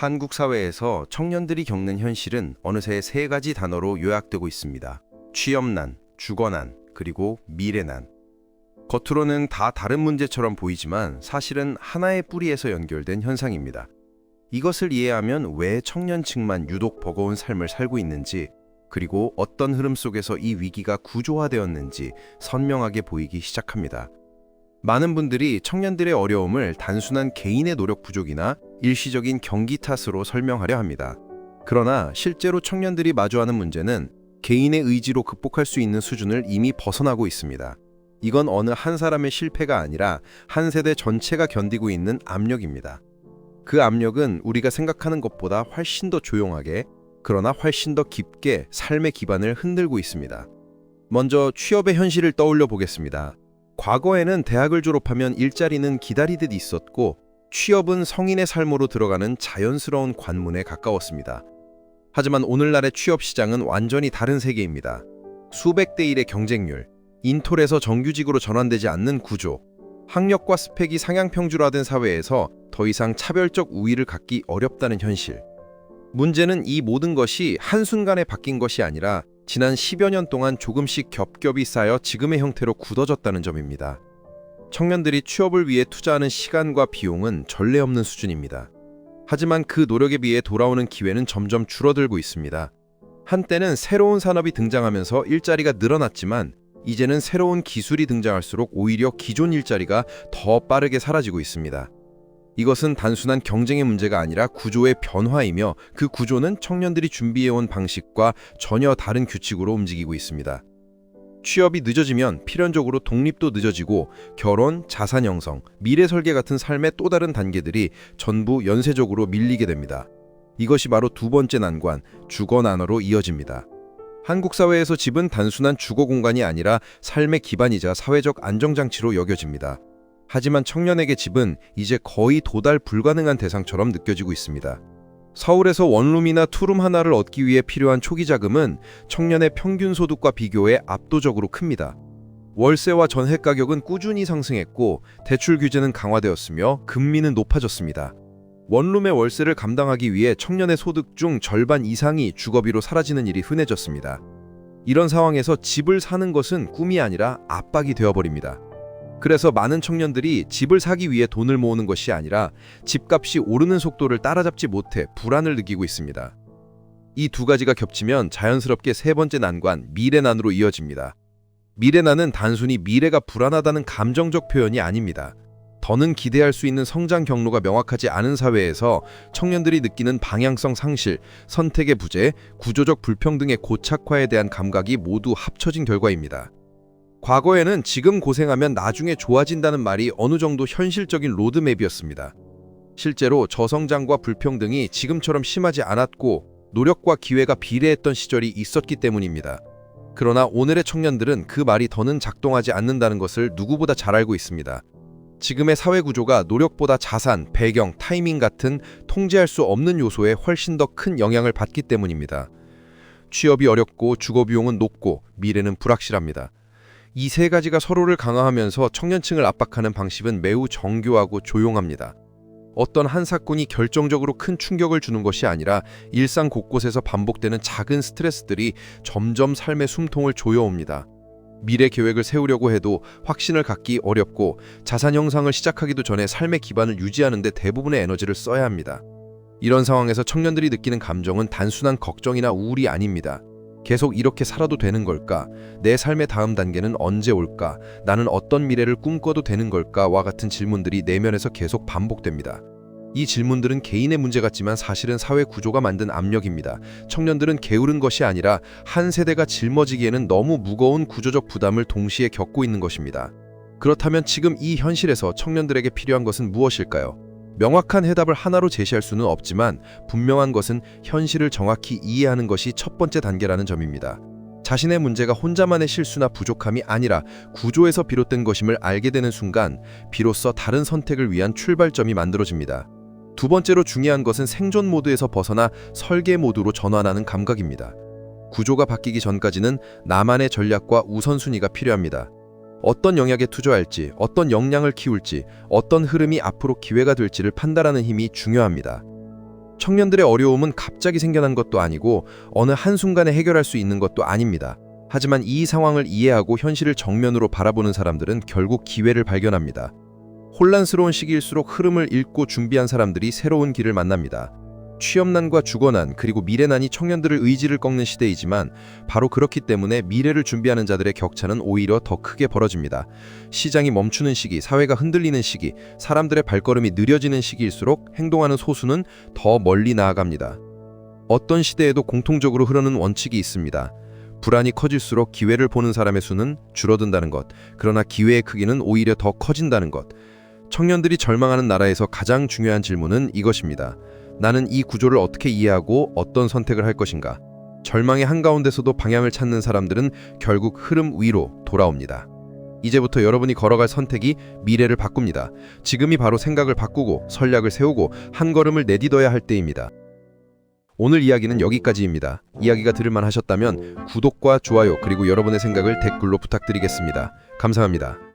한국 사회에서 청년들이 겪는 현실은 어느새 세 가지 단어로 요약되고 있습니다. 취업난, 주거난, 그리고 미래난. 겉으로는 다 다른 문제처럼 보이지만 사실은 하나의 뿌리에서 연결된 현상입니다. 이것을 이해하면 왜 청년층만 유독 버거운 삶을 살고 있는지, 그리고 어떤 흐름 속에서 이 위기가 구조화되었는지 선명하게 보이기 시작합니다. 많은 분들이 청년들의 어려움을 단순한 개인의 노력 부족이나 일시적인 경기 탓으로 설명하려 합니다. 그러나 실제로 청년들이 마주하는 문제는 개인의 의지로 극복할 수 있는 수준을 이미 벗어나고 있습니다. 이건 어느 한 사람의 실패가 아니라 한 세대 전체가 견디고 있는 압력입니다. 그 압력은 우리가 생각하는 것보다 훨씬 더 조용하게, 그러나 훨씬 더 깊게 삶의 기반을 흔들고 있습니다. 먼저 취업의 현실을 떠올려 보겠습니다. 과거에는 대학을 졸업하면 일자리는 기다리듯 있었고 취업은 성인의 삶으로 들어가는 자연스러운 관문에 가까웠습니다. 하지만 오늘날의 취업 시장은 완전히 다른 세계입니다. 수백 대 1의 경쟁률, 인톨에서 정규직으로 전환되지 않는 구조, 학력과 스펙이 상향평준화된 사회에서 더 이상 차별적 우위를 갖기 어렵다는 현실. 문제는 이 모든 것이 한순간에 바뀐 것이 아니라 지난 10여 년 동안 조금씩 겹겹이 쌓여 지금의 형태로 굳어졌다는 점입니다. 청년들이 취업을 위해 투자하는 시간과 비용은 전례 없는 수준입니다. 하지만 그 노력에 비해 돌아오는 기회는 점점 줄어들고 있습니다. 한때는 새로운 산업이 등장하면서 일자리가 늘어났지만 이제는 새로운 기술이 등장할수록 오히려 기존 일자리가 더 빠르게 사라지고 있습니다. 이것은 단순한 경쟁의 문제가 아니라 구조의 변화이며 그 구조는 청년들이 준비해온 방식과 전혀 다른 규칙으로 움직이고 있습니다. 취업이 늦어지면 필연적으로 독립도 늦어지고 결혼, 자산 형성, 미래 설계 같은 삶의 또 다른 단계들이 전부 연쇄적으로 밀리게 됩니다. 이것이 바로 두 번째 난관, 주거 난어로 이어집니다. 한국 사회에서 집은 단순한 주거 공간이 아니라 삶의 기반이자 사회적 안정장치로 여겨집니다. 하지만 청년에게 집은 이제 거의 도달 불가능한 대상처럼 느껴지고 있습니다. 서울에서 원룸이나 투룸 하나를 얻기 위해 필요한 초기 자금은 청년의 평균 소득과 비교해 압도적으로 큽니다. 월세와 전세 가격은 꾸준히 상승했고 대출 규제는 강화되었으며 금리는 높아졌습니다. 원룸의 월세를 감당하기 위해 청년의 소득 중 절반 이상이 주거비로 사라지는 일이 흔해졌습니다. 이런 상황에서 집을 사는 것은 꿈이 아니라 압박이 되어버립니다. 그래서 많은 청년들이 집을 사기 위해 돈을 모으는 것이 아니라 집값이 오르는 속도를 따라잡지 못해 불안을 느끼고 있습니다. 이 두 가지가 겹치면 자연스럽게 세 번째 난관, 미래난으로 이어집니다. 미래난은 단순히 미래가 불안하다는 감정적 표현이 아닙니다. 더는 기대할 수 있는 성장 경로가 명확하지 않은 사회에서 청년들이 느끼는 방향성 상실, 선택의 부재, 구조적 불평등의 고착화에 대한 감각이 모두 합쳐진 결과입니다. 과거에는 지금 고생하면 나중에 좋아진다는 말이 어느 정도 현실적인 로드맵이었습니다. 실제로 저성장과 불평등이 지금처럼 심하지 않았고 노력과 기회가 비례했던 시절이 있었기 때문입니다. 그러나 오늘의 청년들은 그 말이 더는 작동하지 않는다는 것을 누구보다 잘 알고 있습니다. 지금의 사회 구조가 노력보다 자산, 배경, 타이밍 같은 통제할 수 없는 요소에 훨씬 더 큰 영향을 받기 때문입니다. 취업이 어렵고 주거 비용은 높고 미래는 불확실합니다. 이 세 가지가 서로를 강화하면서 청년층을 압박하는 방식은 매우 정교하고 조용합니다. 어떤 한 사건이 결정적으로 큰 충격을 주는 것이 아니라 일상 곳곳에서 반복되는 작은 스트레스들이 점점 삶의 숨통을 조여옵니다. 미래 계획을 세우려고 해도 확신을 갖기 어렵고 자산 형상을 시작하기도 전에 삶의 기반을 유지하는 데 대부분의 에너지를 써야 합니다. 이런 상황에서 청년들이 느끼는 감정은 단순한 걱정이나 우울이 아닙니다. 계속 이렇게 살아도 되는 걸까? 내 삶의 다음 단계는 언제 올까? 나는 어떤 미래를 꿈꿔도 되는 걸까?와 같은 질문들이 내면에서 계속 반복됩니다. 이 질문들은 개인의 문제 같지만 사실은 사회 구조가 만든 압력입니다. 청년들은 게으른 것이 아니라 한 세대가 짊어지기에는 너무 무거운 구조적 부담을 동시에 겪고 있는 것입니다. 그렇다면 지금 이 현실에서 청년들에게 필요한 것은 무엇일까요? 명확한 해답을 하나로 제시할 수는 없지만 분명한 것은 현실을 정확히 이해하는 것이 첫 번째 단계라는 점입니다. 자신의 문제가 혼자만의 실수나 부족함이 아니라 구조에서 비롯된 것임을 알게 되는 순간 비로소 다른 선택을 위한 출발점이 만들어집니다. 두 번째로 중요한 것은 생존 모드에서 벗어나 설계 모드로 전환하는 감각입니다. 구조가 바뀌기 전까지는 나만의 전략과 우선순위가 필요합니다. 어떤 영역에 투자할지, 어떤 역량을 키울지, 어떤 흐름이 앞으로 기회가 될지를 판단하는 힘이 중요합니다. 청년들의 어려움은 갑자기 생겨난 것도 아니고 어느 한순간에 해결할 수 있는 것도 아닙니다. 하지만 이 상황을 이해하고 현실을 정면으로 바라보는 사람들은 결국 기회를 발견합니다. 혼란스러운 시기일수록 흐름을 읽고 준비한 사람들이 새로운 길을 만납니다. 취업난과 주거난 그리고 미래난이 청년들을 의지를 꺾는 시대이지만 바로 그렇기 때문에 미래를 준비하는 자들의 격차는 오히려 더 크게 벌어집니다. 시장이 멈추는 시기, 사회가 흔들리는 시기, 사람들의 발걸음이 느려지는 시기일수록 행동하는 소수는 더 멀리 나아갑니다. 어떤 시대에도 공통적으로 흐르는 원칙이 있습니다. 불안이 커질수록 기회를 보는 사람의 수는 줄어든다는 것, 그러나 기회의 크기는 오히려 더 커진다는 것. 청년들이 절망하는 나라에서 가장 중요한 질문은 이것입니다. 나는 이 구조를 어떻게 이해하고 어떤 선택을 할 것인가? 절망의 한가운데서도 방향을 찾는 사람들은 결국 흐름 위로 돌아옵니다. 이제부터 여러분이 걸어갈 선택이 미래를 바꿉니다. 지금이 바로 생각을 바꾸고 전략을 세우고 한 걸음을 내딛어야 할 때입니다. 오늘 이야기는 여기까지입니다. 이야기가 들을만 하셨다면 구독과 좋아요 그리고 여러분의 생각을 댓글로 부탁드리겠습니다. 감사합니다.